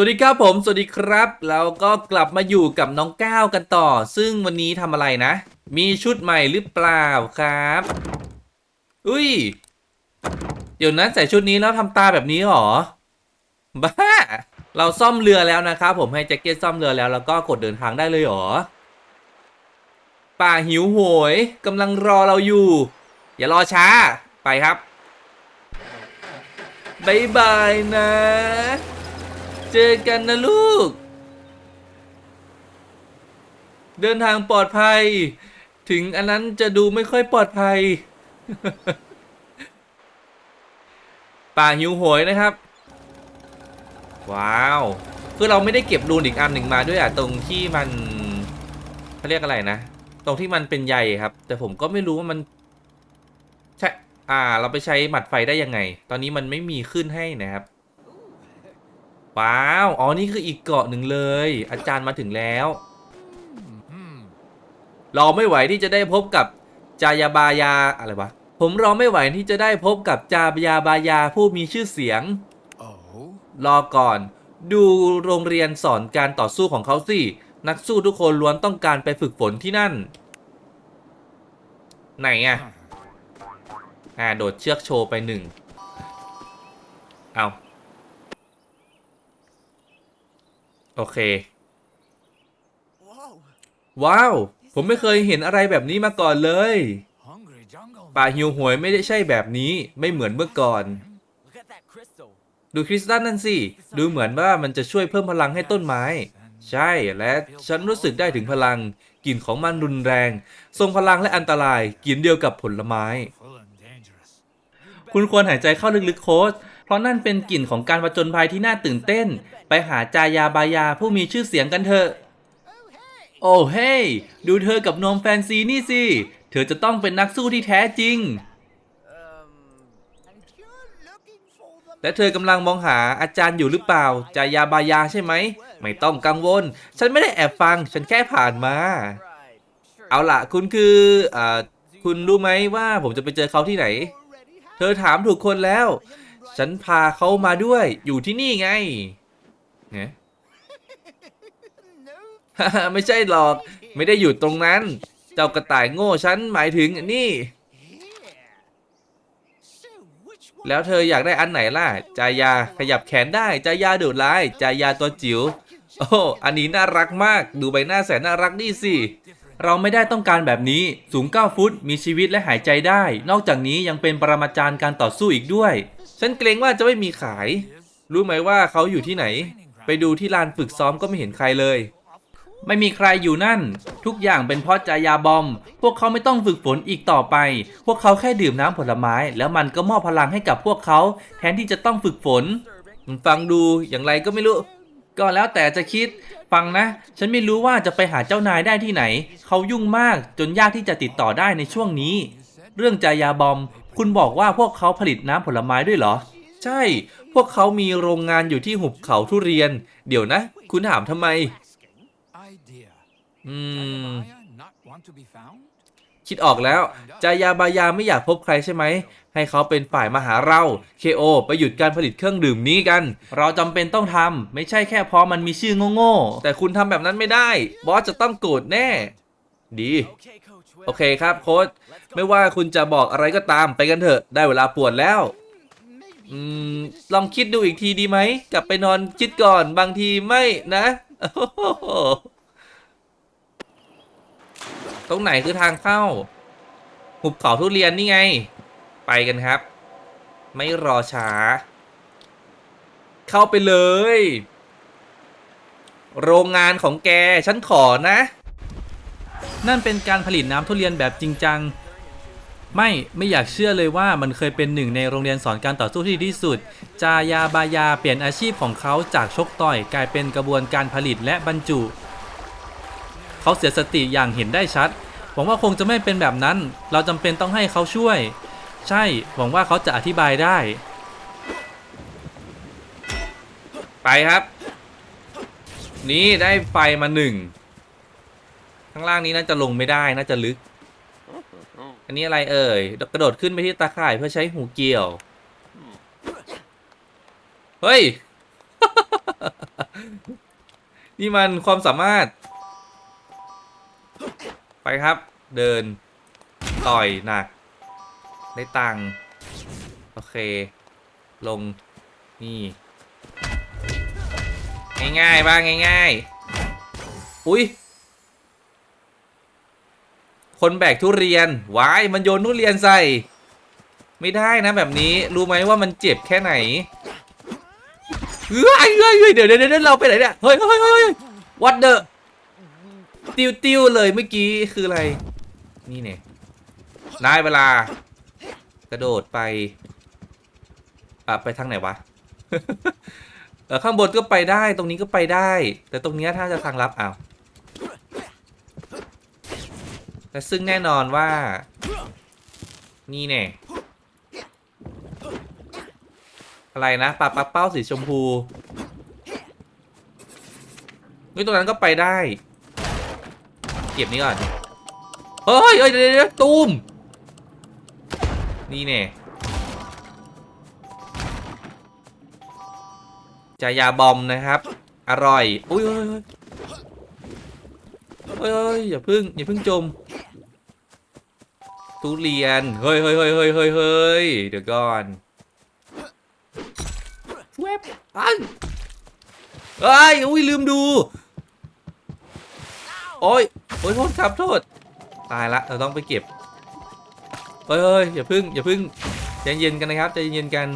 สวัสดีครับผม สวัสดีครับแล้วก็กลับมาอยู่กับน้องก้าวกันต่อ ซึ่งวันนี้ทำอะไรนะ มีชุดใหม่หรือเปล่าครับ อุ้ย เดี๋ยวนั้นใส่ชุดนี้แล้วทำตาแบบนี้หรอ บ้า เราซ่อมเรือแล้วนะครับผมให้แจ็คเก็ตซ่อมเรือแล้วแล้วก็กดเดินทางได้เลยหรอ ป่าหิวโหยกำลังรอเราอยู่ อย่ารอช้า ไปครับบายบายนะ เจอกันนะลูก เดินทางปลอดภัย ถึงอันนั้นจะดูไม่ค่อยปลอดภัย ป่าหิวโหยนะครับ ว้าว คือเราไม่ได้เก็บรูนอีกอันหนึ่งมาด้วยอะตรงที่มันเขาเรียกอะไรนะ ตรงที่มันเป็นใยครับ แต่ผมก็ไม่รู้ว่ามันใช่อ่า เราไปใช้หมัดไฟได้ยังไง ตอนนี้มันไม่มีขึ้นให้นะครับ ว้าว อ๋อ นี่คืออีกเกาะหนึ่งเลย อาจารย์มาถึงแล้วรอไม่ไหวที่จะได้พบกับจายาบายาอะไรวะ ผมรอไม่ไหวที่จะได้พบกับจายาบายาผู้มีชื่อเสียง Oh. รอก่อน ดูโรงเรียนสอนการต่อสู้ของเขาสิ นักสู้ทุกคนล้วนต้องการไปฝึกฝนที่นั่น ไหนอะอ่า โดดเชือกโชว์ไปหนึ่ง เอา โอเค Whoa. ว้าว ผมไม่เคยเห็นอะไรแบบนี้มาก่อนเลย Hungry jungle. ป่าหิวโหวยไม่ได้ใช่แบบนี้ ไม่เหมือนเมื่อก่อน Look at that crystal. ดูคริสตัลนั่นสิ ดูเหมือนว่ามันจะช่วยเพิ่มพลังให้ต้นไม้ ใช่ และฉันรู้สึกได้ถึงพลัง กลิ่นของมันรุนแรง ทรงพลังและอันตราย กลิ่นเดียวกับผลไม้ Full and dangerous. คุณควรหายใจเข้าลึกๆโค้ช เพราะนั่นเป็นกลิ่นของการผจญภัยที่น่าตื่นเต้น ไปหาจายาบายาผู้มีชื่อเสียงกันเถอะ โอ้เฮ้ยดูเธอกับนมแฟนซีนี่สิ เธอจะต้องเป็นนักสู้ที่แท้จริง Um. And you're looking for the. และเธอกำลังมองหาอาจารย์อยู่หรือเปล่า จายาบายาใช่ไหม ไม่ต้องกังวล ฉันไม่ได้แอบฟัง ฉันแค่ผ่านมา Right. Sure. เอาล่ะ คุณคืออ่าคุณรู้ไหมว่าผมจะไปเจอเขาที่ไหน Already have เธอถามถูกคนแล้ว ฉันพาเขามาด้วย อยู่ที่นี่ไงไง no. ไม่ใช่หรอก ไม่ได้อยู่ตรงนั้น เจ้ากระต่ายโง่ฉันหมายถึงอันนี่ Here. So which one? แล้วเธออยากได้อันไหนล่ะ จายาขยับแขนได้ จายาดุร้าย จายาตัวจิ๋ว โอ้ อันนี้น่ารักมาก ดูใบหน้าแสนน่ารักนี่สิ เราไม่ได้ต้องการแบบนี้ สูง 9 ฟุต มีชีวิตและหายใจได้ นอกจากนี้ยังเป็นปรมาจารย์การต่อสู้อีกด้วย ฉันเกรงว่าจะไม่มีขาย รู้ไหมว่าเขาอยู่ที่ไหน ไปดูที่ลานฝึกซ้อมก็ไม่เห็นใครเลย ไม่มีใครอยู่นั่น ทุกอย่างเป็นเพราะจายาบอม พวกเขาไม่ต้องฝึกฝนอีกต่อไป พวกเขาแค่ดื่มน้ำผลไม้ แล้วมันก็มอบพลังให้กับพวกเขาแทนที่จะต้องฝึกฝนมันฟังดูอย่างไรก็ไม่รู้ ก็แล้วแต่จะคิด ฟังนะ ฉันไม่รู้ว่าจะไปหาเจ้านายได้ที่ไหน เขายุ่งมากจนยากที่จะติดต่อได้ในช่วงนี้ เรื่องจายาบอม คุณบอกว่าพวกเขาผลิตน้ำผลไม้ด้วยเหรอ ใช่ พวกเขามีโรงงานอยู่ที่หุบเขาทุเรียน เดี๋ยวนะ คุณถามทำไม Idea. อืม Jayabaya not want to be found? คิดออกแล้ว จายาบายาไม่อยากพบใครใช่ไหม ให้เขาเป็นฝ่ายมาหาเรา KO ไปหยุดการผลิตเครื่องดื่มนี้กัน เราจำเป็นต้องทำ ไม่ใช่แค่เพราะมันมีชื่อโง่ๆ แต่คุณทำแบบนั้นไม่ได้ บอสจะต้องโกรธแน่ ดี Okay, Coach. Will. โอเคครับโค้ชไม่ว่าคุณจะบอกอะไรก็ตามไปกันเถอะ ได้เวลาปวดแล้วอืมลองคิดดูอีกทีดีไหม กลับไปนอนคิดก่อนบางทีไม่นะโอ้โหตรงไหนคือทางเข้า หุบเขาทุเรียนนี่ไง ไปกันครับ ไม่รอช้า เข้าไปเลย โรงงานของแก ฉันขอนะ นั่นเป็นการผลิตน้ำทุเรียนแบบจริงจัง ไม่ไม่อยากเชื่อเลยว่ามันเคยเป็นหนึ่งในโรงเรียนสอนการต่อสู้ที่ดีที่สุด จายาบายาเปลี่ยนอาชีพของเขาจากชกต่อย กลายเป็นกระบวนการผลิตและบรรจุ เขาเสียสติอย่างเห็นได้ชัดหวังว่าคงจะไม่เป็นแบบนั้น เราจำเป็นต้องให้เขาช่วย ใช่หวังว่าเขาจะอธิบายได้ ไปครับ นี่ได้ไฟมาหนึ่งางล่างนี้น่าจะลงไม่ได้น่าจะลึก อันนี้อะไรเอ่ย กระโดดขึ้นไปที่ตาข่ายเพื่อใช้หูเกี่ยว เฮ้ย นี่มันความสามารถ ไปครับ เดิน ต่อยหนัก ได้ตังค์โอเค ลง นี่ ง่ายๆบ้างง่าย ๆ อุ้ย คนแบกทุเรียนวายมันโยนทุเรียนใส่ ไม่ได้นะแบบนี้รู้ไหมว่ามันเจ็บแค่ไหนเฮ้ยเฮ้ยเฮ้ยเดี๋ยวเดี๋ยวเดี๋ยวเราไปไหนเนี่ยเฮ้ยเฮ้ยเฮ้ยวัดเดอะติวติวเลยเมื่อกี้คืออะไร นี่เนี่ยได้เวลา กระโดดไปอะไปทางไหนวะเออข้างบนก็ไปได้ตรงนี้ก็ไปได้ แต่ตรงเนี้ยถ้าจะทางลับอ้าว แต่ซึ่งแน่นอนว่า นี่แน่อะไรนะปลาปลาเป้าสีชมพูนี่ตรงนั้นก็ไปได้ เก็บนี้ก่อน เฮ้ยเฮ้ยเดี๋ยวเดี๋ยวเดี๋ยวตูมนี่แน่จายาบอมนะครับ อร่อย อุ้ยเฮ้ยเฮ้ยเฮ้ยเฮ้ยอย่าพึ่งอย่าพึ่งจม ทุเรียน เฮ้ยเฮ้ยเฮ้ยเฮ้ยเฮ้ยเฮ้ยเดี๋ยวก่อนเว็บอันเฮ้ยอุ้ยลืมดู โอ้ยโอ้ยโทษครับโทษ ตายละเราต้องไปเก็บเฮ้ยเฮ้ยอย่าพึ่งอย่าพึ่งใจเย็นกันนะครับใจเย็นกัน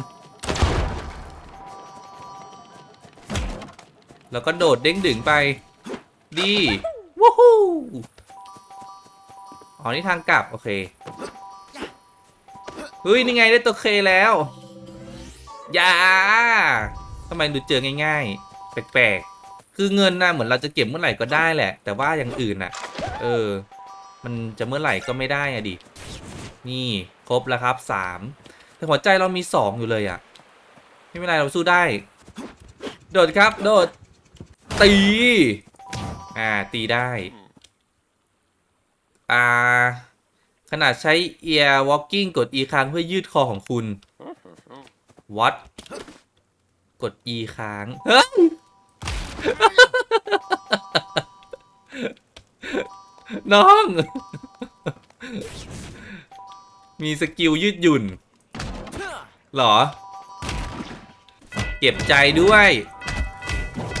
แล้วก็โดดเด้งดึงไป ดีวู้ฮู้อ๋อนี่ทางกลับ โอเค เฮ้ยนี่ไงได้ตัวเคแล้วอย่าทำไมดูเจอง่าย ๆ แปลกๆ คือเงินนะเหมือนเราจะเก็บเมื่อไหร่ก็ได้แหละ แต่ว่าอย่างอื่นน่ะ เออ มันจะเมื่อไหร่ก็ไม่ได้อะดิ นี่ครบแล้วครับสามแต่หัวใจเรามีสองอยู่เลยอะไม่เป็นไรเราสู้ได้ โดดครับ โดด ตี อ่า ตีได้ อ่า ขนาดใช้ ear walking กด e ค้างเพื่อยืดคอของคุณ what กด e ค้าง เฮ้ย น้อง มีสกิลยืดหยุ่น หรอ เก็บใจด้วย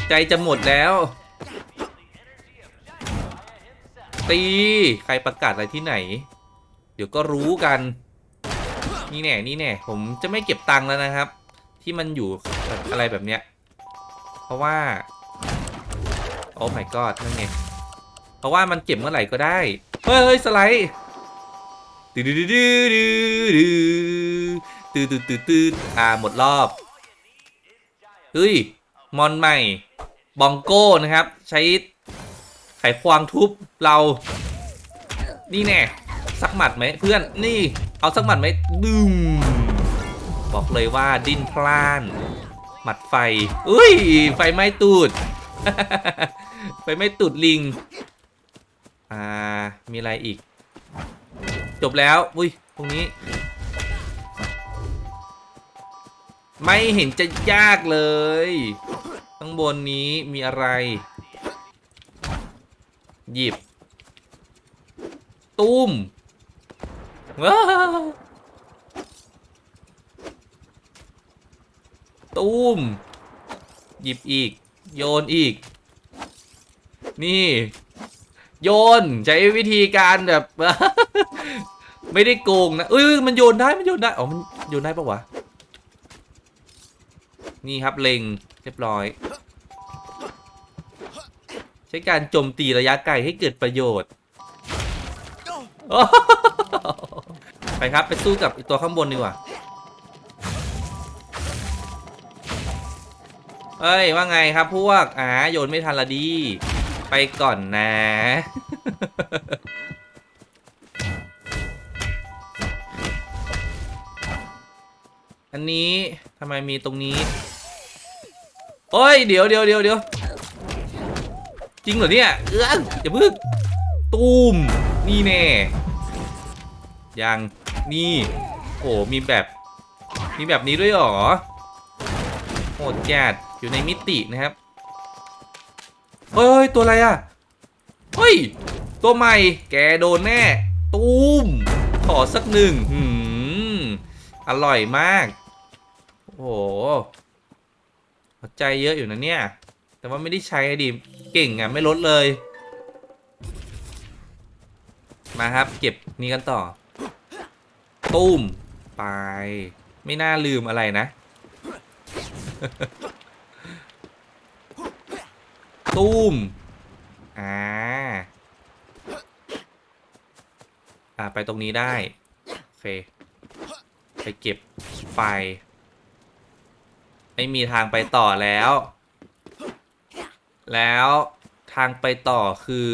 ใจจะหมดแล้ว ตี ใครประกาศอะไรที่ไหน เดี๋ยวก็รู้กัน นี่แน่นี่แน่ผมจะไม่เก็บตังค์แล้วนะครับ ที่มันอยู่อะไรแบบเนี้ย เพราะว่า โอ้ my god นั่นไงเพราะว่ามันเก็บเมื่อไหร่ก็ได้ เฮ้ยสไลด์ดืดตืดตืดตืดตืดตืดตืดอ่าหมดรอบ เฮ้ย มอนใหม่ บองโก้นะครับ ใช้ไขควางทุบเรา นี่แน่ สักหมัดไหมเพื่อนนี่เอาสักหมัดไหมดึมบอกเลยว่าดิ้นพล่าน หมัดไฟอุ้ยไฟไหม้ตูดไฟไหม้ตูดลิงอ่ามีอะไรอีก จบแล้วอุ้ยตรงนี้ ไม่เห็นจะยากเลยข้างบนนี้มีอะไร หยิบ ตุ้ม ตุ้มหยิบอีก โยนอีก นี่ โยน ใช้วิธีการแบบ ไม่ได้โกงนะเอ้ยมันโยนได้ มันโยนได้ อ๋อ มันโยนได้ปะวะ นี่ครับเล็งเรียบร้อย ใช้การโจมตีระยะไกลให้เกิดประโยชน์ ไปครับ ไปสู้กับอ้ตัวข้างบนดีกว่าเอ้ย ว่าไงครับพวกอ่าโยนไม่ทันละดี ไปก่อนนะ อันนี้ทำไมมีตรงนี้โอ้ย เดี๋ยวเดี๋ยวเดี๋ยวเดี๋ยวจริงเหรอเนี่ย เอื้ออย่าพึ่งตูมนี่แน่ยัง นี่ โอ้มีแบบ มีแบบนี้ด้วยหรอโหดจัดอยู่ในมิตินะครับ เฮ้ย ตัวอะไรอะ เฮ้ย ตัวใหม่ แกโดนแน่ ตูม ขอสักหนึ่งหืม อร่อยมาก โอ้โหใจเยอะอยู่นะเนี่ย แต่ว่าไม่ได้ใช้ดิ เก่งอะ ไม่ลดเลย มาครับ เก็บนี้กันต่อ ตูมไปไม่น่าลืมอะไรนะตูมอ่าอ่าไปตรงนี้ได้โอเคไปเก็บไฟ ไม่มีทางไปต่อแล้ว แล้วทางไปต่อคือ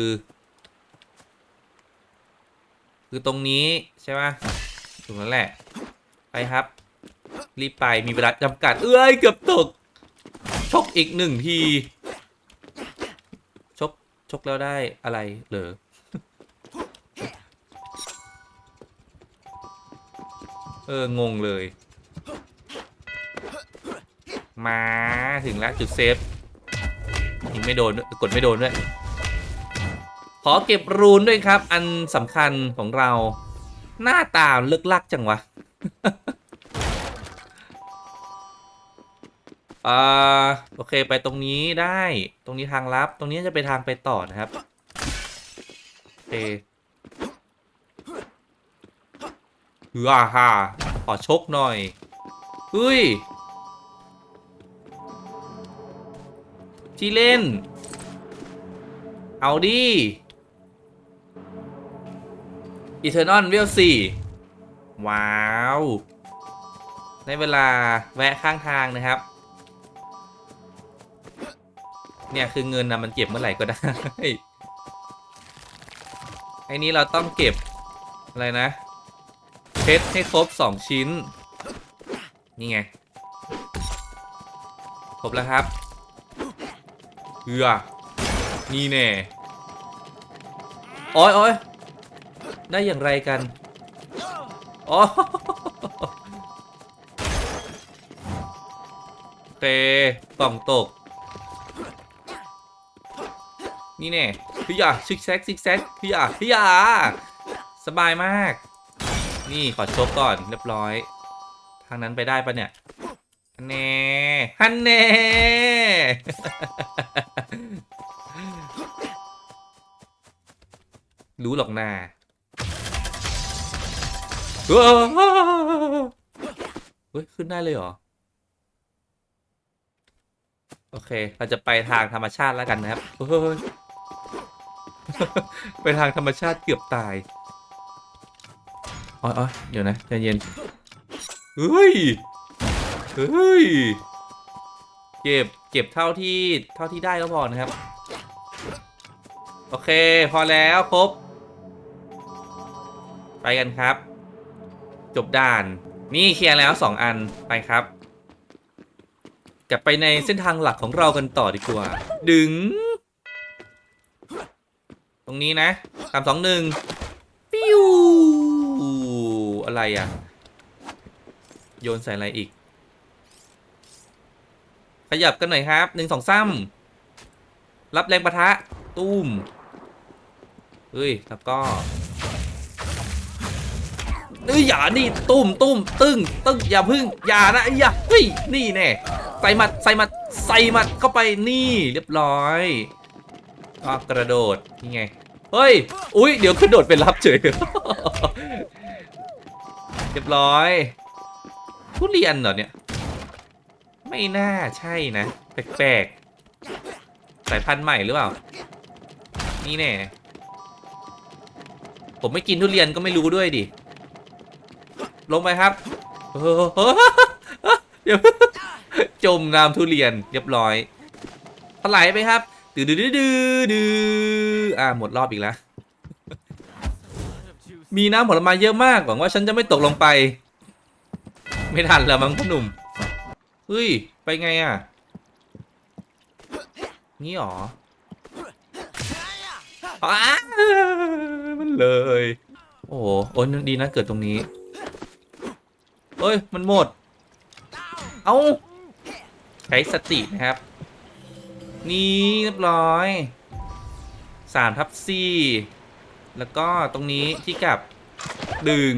คือตรงนี้ใช่ไหม ตรงนั้นแหละ ไปครับ รีบไปมีเวลาจำกัด เอ้ยเกือบตก ชกอีกหนึ่งที ชก ชกแล้วได้อะไรเหรอเออ งงเลย มาถึงแล้วจุดเซฟยิงไม่โดนกดไม่โดนด้วย ขอเก็บรูนด้วยครับ อันสำคัญของเรา หน้าตาเลิกลักจังวะอ่าโอเคไปตรงนี้ได้ ตรงนี้ทางลับ ตรงนี้จะไปทางไปต่อนะครับโอเคฮือฮ่าขอชกหน่อยเฮ้ยที่เล่น เอาดิ อีเทอร์นอนเวลสี่ว้าวในเวลาแวะข้างทางนะครับ เนี่ยคือเงินนะมันเก็บเมื่อไหร่ก็ได้ ไอ้นี้เราต้องเก็บ อะไรนะ เพชรให้ครบสองชิ้น นี่ไง ครบแล้วครับเอือนี่แน่โอ้ยโอ้ย ได้อย่างไรกัน อ๋อโเคกล่องตก นี่แน่พี่ยาซิกแซกซิกแซกพี่ยาพี่ยาสบายมาก นี่ขอชกก่อนเรียบร้อย ทางนั้นไปได้ปะเนี่ยฮันแน่ฮันแน่รู้หรอกนา เฮ้ย ขึ้นได้เลยเหรอ โอเค เราจะไปทางธรรมชาติแล้วกันนะครับเฮ้ยไปทางธรรมชาติเกือบตายอ๋อเดี๋ยวนะใจเย็นเฮ้ย เฮ้ย เก็บ เก็บเท่าที่ เท่าที่ได้ก็พอนะครับ โอเค พอแล้วครบ ไปกันครับ จบด่าน นี่เคลียร์แล้วสองอันไปครับ กลับไปในเส้นทางหลักของเรากันต่อดีกว่า ดึง ตรงนี้นะสามสองหนึ่งปิ้วอะไรอะ โยนใส่อะไรอีก ขยับกันหน่อยครับหนึ่งสองซ้ำรับแรงประทะ ตุ้มเฮ้ย แล้วก็ เอ้ยอย่านี่ตุ้มตุ้มตึ้งตึ้งอย่าพึ่งอย่านะอย่าเฮ้ยนี่แน่ใส่มัดใส่มัดใส่มัดเข้าไปนี่เรียบร้อยก็กระโดดนี่ไงเฮ้ยอุ้ยเดี๋ยวกระโดดไปรับเฉยเรียบร้อยทุเรียนเหรอเนี่ยไม่น่าใช่นะแปลกๆสายพันธุ์ใหม่หรือเปล่า นี่แน่ผมไม่กินทุเรียนก็ไม่รู้ด้วยดิ ลงไปครับเดี๋ยวจมน้ำทุเรียนเรียบร้อยถลายไปครับดื้อดื้อดื้อดื้อดื้ออ่าหมดรอบอีกแล้ว มีน้ำผลไม้เยอะมากหวังว่าฉันจะไม่ตกลงไป ไม่ทันแล้วมั้งพ่อหนุ่มเฮ้ย ไปไงอะ นี่หรออ้ามันเลย โอ้โหโอ้ยดีนะเกิดตรงนี้ เฮ้ย มันหมด เอาใช้สตินะครับ นี่เรียบร้อยสามทับสี่แล้วก็ตรงนี้ที่กับดึง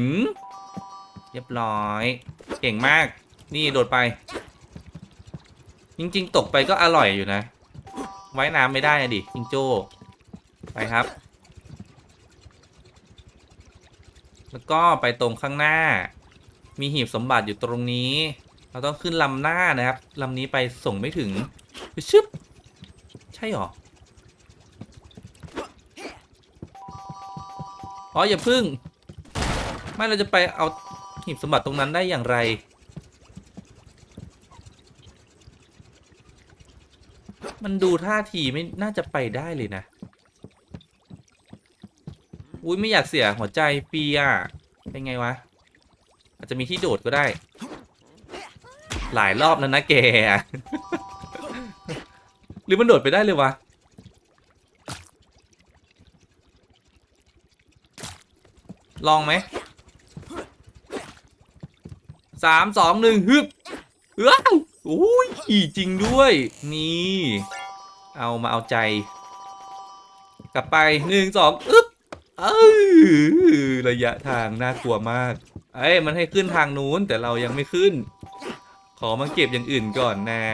เรียบร้อย เก่งมาก นี่โดดไป จริง ๆ ตกไปก็อร่อยอยู่นะ ไว้น้ำไม่ได้อะดิจิงโจ้ ไปครับ แล้วก็ไปตรงข้างหน้า มีหีบสมบัติอยู่ตรงนี้ เราต้องขึ้นลำหน้านะครับลำนี้ไปส่งไม่ถึงชึบใช่หรออ๋ออย่าพึ่ง ไม่เราจะไปเอาหีบสมบัติตรงนั้นได้อย่างไร มันดูท่าทีไม่น่าจะไปได้เลยนะ อุ้ยไม่อยากเสียหัวใจฟรีอะเป็นไงวะ อาจจะมีที่โดดก็ได้ หลายรอบแล้วนะแก หรือมันโดดไปได้เลยวะ ลองไหมสามสองหนึ่งฮึบว้าอุ้ยจริงด้วย นี่ เอามาเอาใจ กลับไปหนึ่งสองอึ๊บเออระยะทางน่ากลัวมาก เอ้ยมันให้ขึ้นทางนู้นแต่เรายังไม่ขึ้น ขอมาเก็บอย่างอื่นก่อนนะ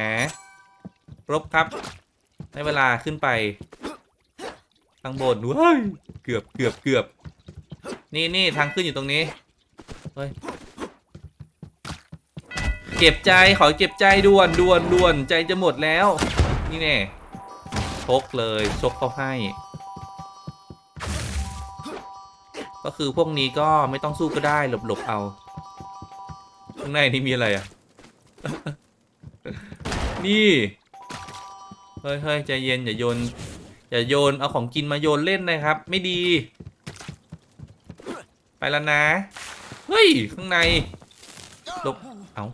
รบครับ ให้เวลาขึ้นไปข้างบนว้ยเกือบเกือบเกือบนี่นี่ทางขึ้นอยู่ตรงนี้เฮ้ยเก็บใจขอเก็บใจด่วนด่วนด่วนใจจะหมดแล้ว นี่แน่ชกเลยชกเขาให้ ก็คือพวกนี้ก็ไม่ต้องสู้ก็ได้หลบหลบเอาข้างในนี่มีอะไรอะ นี่ เฮ้ยเฮ้ยใจเย็นอย่าโยน อย่าโยน เอาของกินมาโยนเล่นนะครับ ไม่ดี ไปแล้วนะ เฮ้ย ข้างในหลบเอา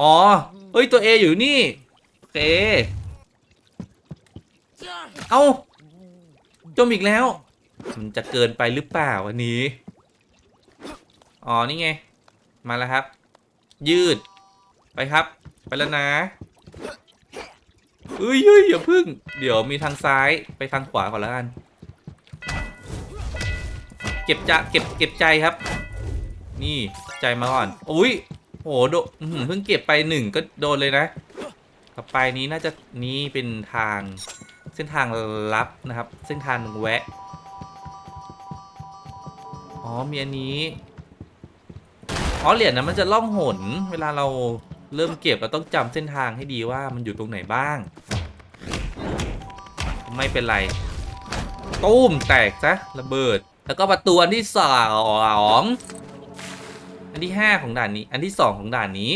อ๋อ เฮ้ย ตัวเออยู่นี่โอเคเอาจมอีกแล้ว มันจะเกินไปหรือเปล่าอันนี้ อ๋อ นี่ไง มาแล้วครับ ยืด ไปครับ ไปแล้วนะเอ้ยเฮ้ยอย่าพึ่ง เดี๋ยวมีทางซ้ายไปทางขวาก่อนแล้วกัน เก็บจะเก็บเก็บใจครับ นี่ใจมาก่อน อุ้ยโหโดอื้อหือเพิ่งเก็บไปหนึ่งก็โดนเลยนะ ต่อไปนี้น่าจะนี่เป็นทางเส้นทางลับนะครับ เส้นทางแวะ อ๋อมีอันนี้อ๋อเหรียญนะมันจะล่องหน เวลาเราเริ่มเก็บเราต้องจำเส้นทางให้ดีว่ามันอยู่ตรงไหนบ้าง ไม่เป็นไรตุ้มแตกซะระเบิด แล้วก็ประตูอันที่สองอันที่ห้าของด่านนี้ อันที่สองของด่านนี้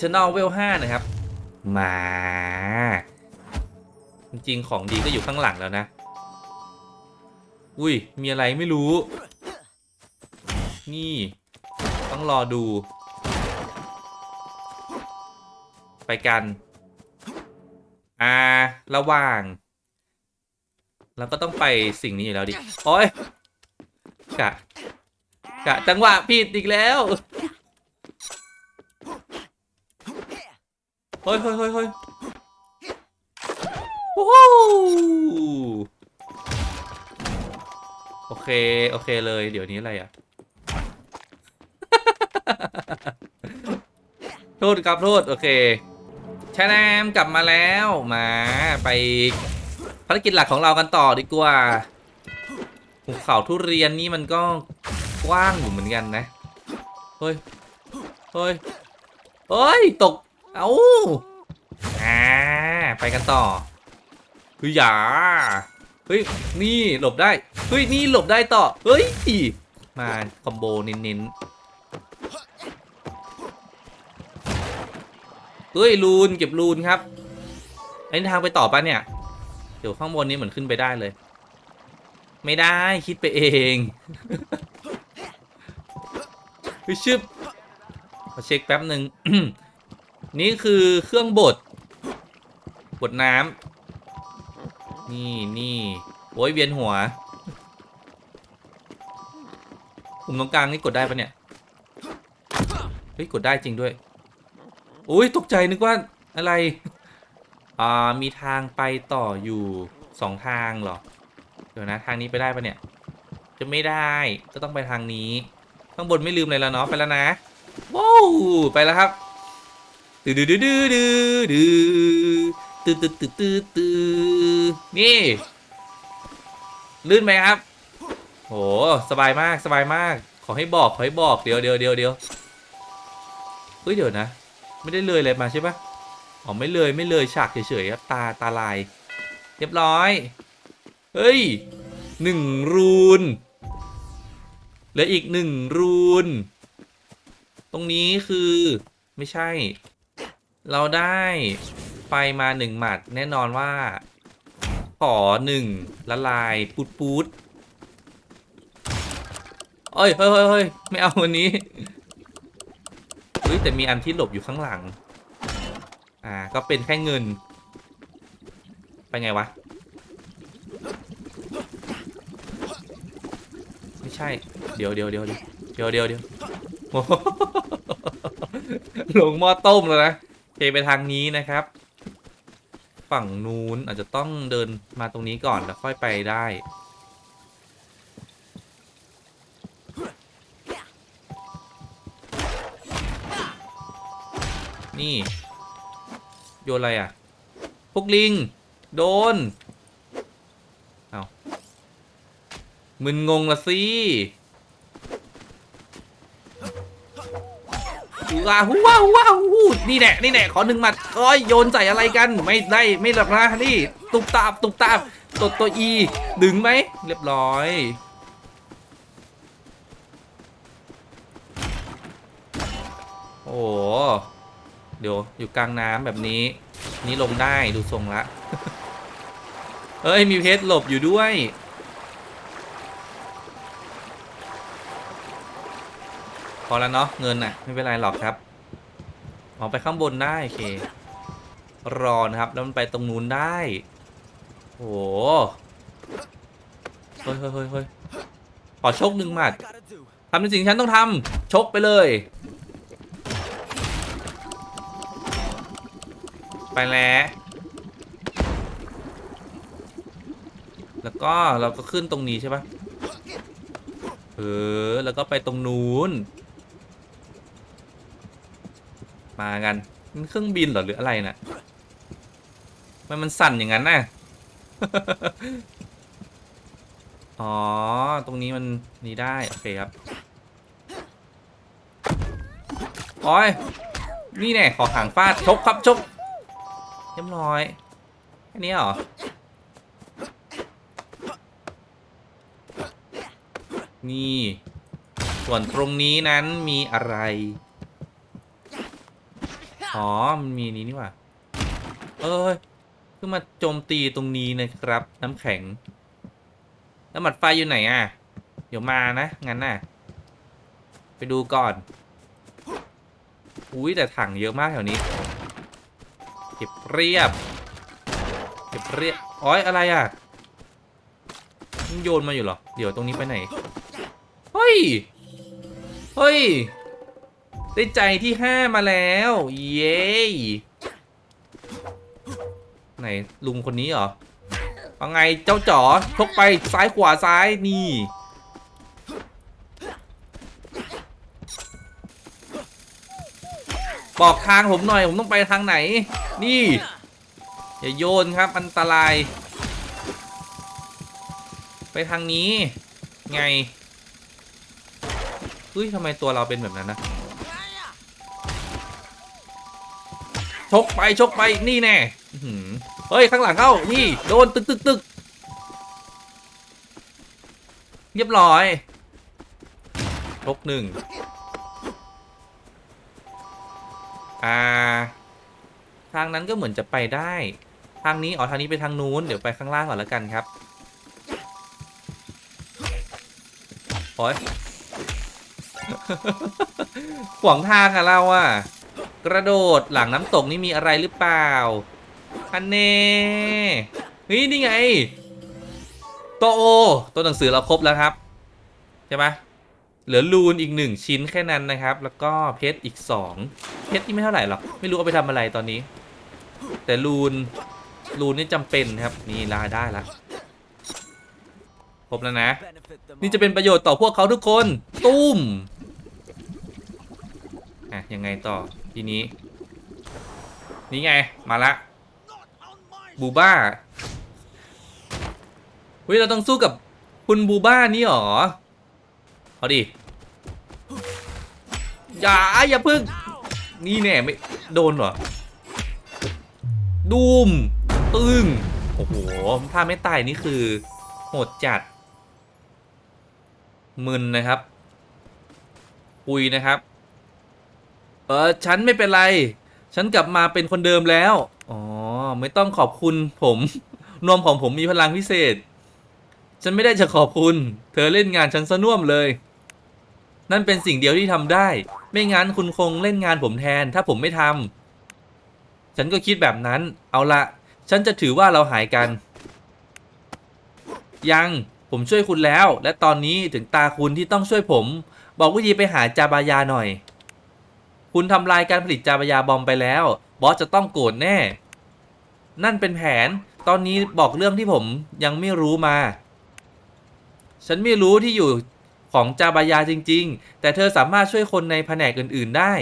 ช n น l เวลห้านะครับ มา จริงของดีก็อยู่ข้างหลังแล้วนะ อุ้ย มีอะไรไม่รู้ นี่ ต้องรอดู ไปกัน อ่า ระหว่างเราก็ต้องไปสิ่งนี้อยู่แล้วดิ โอ้ย กะ กะ จังหวะผิดอีกแล้ว เฮ้ยเฮ้ยเฮ้ยเฮ้ยโอ้โห โอเค โอเคเลย เดี๋ยวนี้อะไรอะ โทษครับโทษ โอเคชาแนมกลับมาแล้วมาไปภารกิจหลักของเรากันต่อดีกว่าภูเขาทุเรียนนี่มันก็กว้างอยู่เหมือนกันนะ เฮ้ย เฮ้ย เฮ้ย ตก เอาอ่าไปกันต่อเฮ้ยอย่า เฮ้ย นี่หลบได้ เฮ้ย นี่หลบได้ต่อ เฮ้ย มาคอมโบเน้นๆ เฮ้ยลูนเก็บลูนครับ ไอ้ทางไปต่อปะเนี่ย เดี๋ยวข้างบนนี้เหมือนขึ้นไปได้เลย ไม่ได้คิดไปเองเฮ้ยชึบขอเช็คแป๊บหนึ่งนี่คือเครื่องบด บดน้ำ นี่นี่โอ้ยเวียนหัวปุ่มตรงกลางนี่กดได้ปะเนี่ย เฮ้ย กดได้จริงด้วย อุ้ยตกใจนึกว่าอะไร อ่า มีทางไปต่ออยู่สองทางเหรอ เดี๋ยวนะ ทางนี้ไปได้ปะเนี่ย จะไม่ได้ก็ต้องไปทางนี้ ข้างบนไม่ลืมเลยแล้วเนาะ ไปแล้วนะ ว้าว ไปแล้วครับดืดดืดดืดดืดดืดตืดตืดตืดตืดตืด นี่ ลื่นไหมครับ โห สบายมากสบายมาก ขอให้บอก ขอให้บอก เดี๋ยวเดี๋ยวเดี๋ยวเดี๋ยวเฮ้ย เดี๋ยวนะ ไม่ได้เลยอะไรมาใช่ปะอ๋อ ไม่เลย ไม่เลย ฉากเฉยๆครับ ตา ตาลาย เรียบร้อย เฮ้ยหนึ่งรูนเหลืออีกหนึ่งรูน ตรงนี้คือไม่ใช่ เราได้ไฟมาหนึ่งหมัดแน่นอนว่า ขอหนึ่งละลายปูดปูดเอ้ยเฮ้ยเฮ้ยเฮ้ยไม่เอาวันนี้เฮ้ยแต่มีอันที่หลบอยู่ข้างหลัง อ่า ก็เป็นแค่เงิน ไปไงวะ ไม่ใช่ เดี๋ยวเดี๋ยวเดี๋ยวเดี๋ยวเดี๋ยวเดี๋ยวโอ้โหลงหม้อต้มแล้วนะเคไปทางนี้นะครับ ฝั่งนู้นอาจจะต้องเดินมาตรงนี้ก่อนแล้วค่อยไปได้นี่ โยนอะไรอะ พวกลิง โดน เอามึนงงละสิ ว้าวว้าวว้าวนี่แน่นี่แน่ขอหนึ่งหมัดเอ้ยโยนใส่อะไรกันไม่ได้ไม่หลับนะนี่ตุบตาบตุบตาบตดตัวอีดึงไหมเรียบร้อยโอ้โหเดี๋ยวอยู่กลางน้ำแบบนี้ นี่ลงได้ดูทรงละเอ้ยมีเพชรหลบอยู่ด้วย พอแล้วเนาะเงินน่ะไม่เป็นไรหรอกครับออกไปข้างบนได้โอเค รอนะครับ แล้วมันไปตรงนู้นได้โอ้โหเฮ้ยเฮ้ยเฮ้ยเฮ้ยขอชกหนึ่งหมัดทำในสิ่งที่ฉันต้องทำชกไปเลย ไปแล้ว แล้วก็เราก็ขึ้นตรงนี้ใช่ปะเออแล้วก็ไปตรงนู้น มากันมันเครื่องบินหรอหรืออะไรน่ะมันมันสั่นอย่างนั้นน่ะ อ๋อ ตรงนี้มันนี่ได้ โอเคครับโอ้ยนี่แน่ขอหางฟาดชกครับชกเรียบร้อยแค่นี้เหรอนี่ ส่วนตรงนี้นั้นมีอะไร อ๋อ มันมีนี้นี่ว่า เอ้ยเพิ่งมาโจมตีตรงนี้นะครับ น้ำแข็ง แล้วหมัดไฟอยู่ไหนอะ เดี๋ยวมานะ งั้นน่ะ ไปดูก่อน อุ้ยแต่ถังเยอะมากแถวนี้ เก็บเรียบ เก็บเรียบ อ้อยอะไรอะมันโยนมาอยู่เหรอ เดี๋ยวตรงนี้ไปไหน เฮ้ย เฮ้ย ได้ใจที่ห้ามาแล้ว เย้ไหนลุงคนนี้เหรอเอาไงเจ้าจ๋อชกไปซ้ายขวาซ้ายนี่บอกทางผมหน่อยผมต้องไปทางไหน นี่ อย่าโยนครับอันตราย ไปทางนี้ ไงเฮ้ยทำไมตัวเราเป็นแบบนั้นนะ ชกไปชกไปนี่แน่เฮ้ย ข้างหลังเข้า นี่ โดนตึกตึกตึกเรียบร้อยชกหนึ่งอ่า ทางนั้นก็เหมือนจะไปได้ ทางนี้ อ๋อ ทางนี้ไปทางนู้น เดี๋ยวไปข้างล่างก่อนแล้วกันครับโอ้ยขวางทางอะเราอะ กระโดดหลังน้ำตกนี่มีอะไรหรือเปล่าอันเน่เฮ้ยนี่ไงโตโอตัวหนังสือเราครบแล้วครับ ใช่ไหมเหลือลูนอีกหนึ่งชิ้นแค่นั้นนะครับ แล้วก็เพชรอีกสองเพชรที่ไม่เท่าไหร่หรอกไม่รู้เอาไปทำอะไรตอนนี้ แต่รูนรูนนี่จำเป็นครับนี่ลาได้ละครบแล้วนะ นี่จะเป็นประโยชน์ต่อพวกเขาทุกคน ตุ้มอะยังไงต่อ ทีนี้ นี่ไง มาละ บูบ้าเฮ้ยเราต้องสู้กับคุณบูบ้านี่หรอ เอาดิ อย่า อย่าพึ่ง นี่แน่ไม่ โดนหรอ ดูม ตึงโอ้โห ถ้าไม่ตายนี่คือ โหดจัด มึนนะครับคุยนะครับ เออฉันไม่เป็นไร ฉันกลับมาเป็นคนเดิมแล้ว อ๋อ ไม่ต้องขอบคุณผมนวมของผมมีพลังพิเศษ ฉันไม่ได้จะขอบคุณ เธอเล่นงานฉันซะน่วมเลย นั่นเป็นสิ่งเดียวที่ทำได้ ไม่งั้นคุณคงเล่นงานผมแทน ถ้าผมไม่ทำฉันก็คิดแบบนั้น เอาละ ฉันจะถือว่าเราหายกัน ยังผมช่วยคุณแล้ว และตอนนี้ถึงตาคุณที่ต้องช่วยผม บอกวิธีไปหาจาบายาหน่อย คุณทำลายการผลิตจาบยาบอมไปแล้ว บอสจะต้องโกรธแน่ นั่นเป็นแผน ตอนนี้บอกเรื่องที่ผมยังไม่รู้มา ฉันไม่รู้ที่อยู่ของจาบายาจริง ๆ แต่เธอสามารถช่วยคนในแผนกอื่น ๆ ได้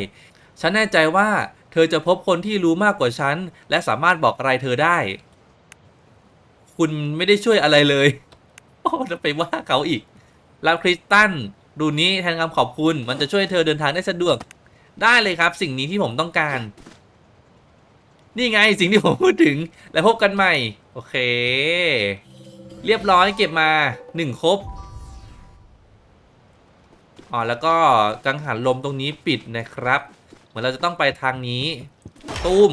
ฉันแน่ใจว่าเธอจะพบคนที่รู้มากกว่าฉัน และสามารถบอกอะไรเธอได้ คุณไม่ได้ช่วยอะไรเลย โอ้จะไปว่าเขาอีกแล้วคริสตัน ดูนี้แทนคำขอบคุณ มันจะช่วยเธอเดินทางได้สะดวก ได้เลยครับ สิ่งนี้ที่ผมต้องการ นี่ไงสิ่งที่ผมพูดถึง แล้วพบกันใหม่ โอเค เรียบร้อยเก็บมาหนึ่งครบอ๋อแล้วก็กังหันลมตรงนี้ปิดนะครับ เหมือนเราจะต้องไปทางนี้ ตุ้ม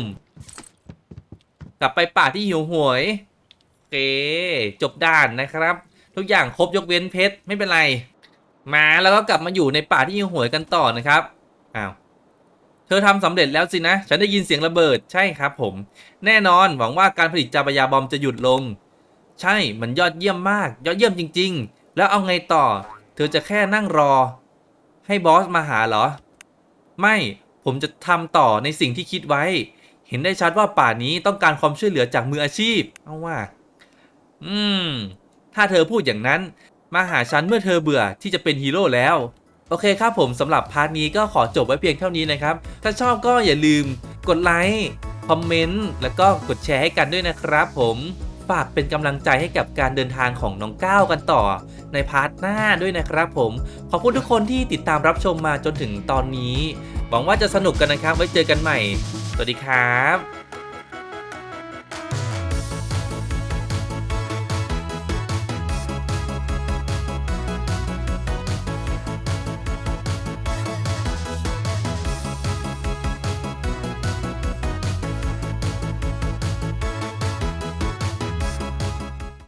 กลับไปป่าที่หิวหวยโอเค จบด่านนะครับ ทุกอย่างครบยกเว้นเพชรไม่เป็นไร มาแล้วก็กลับมาอยู่ในป่าที่หิวหวยกันต่อนะครับ อ้าว ธอทำสำเร็จแล้วสินะ ฉันได้ยินเสียงระเบิด ใช่ครับผม แน่นอน หวังว่าการผลิตจาบยาบอมจะหยุดลง ใช่ มันยอดเยี่ยมมาก ยอดเยี่ยมจริง ๆ แล้วเอาไงต่อ เธอจะแค่นั่งรอ ให้บอสมาหาเหรอ ไม่ ผมจะทำต่อในสิ่งที่คิดไว้ เห็นได้ชัดว่าป่านี้ต้องการความช่วยเหลือจากมืออาชีพ เอาว่า อืม ถ้าเธอพูดอย่างนั้น มาหาฉันเมื่อเธอเบื่อที่จะเป็นฮีโร่แล้ว โอเคครับผมสำหรับพาร์ทนี้ก็ขอจบไว้เพียงเท่านี้นะครับ ถ้าชอบก็อย่าลืมกดไลค์คอมเมนต์แล้วก็กดแชร์ให้กันด้วยนะครับผมฝากเป็นกำลังใจให้กับการเดินทางของน้องก้าวกันต่อ ในพาร์ทหน้าด้วยนะครับผม ขอบคุณทุกคนที่ติดตามรับชมมาจนถึงตอนนี้ หวังว่าจะสนุกกันนะครับ ไว้เจอกันใหม่ สวัสดีครับ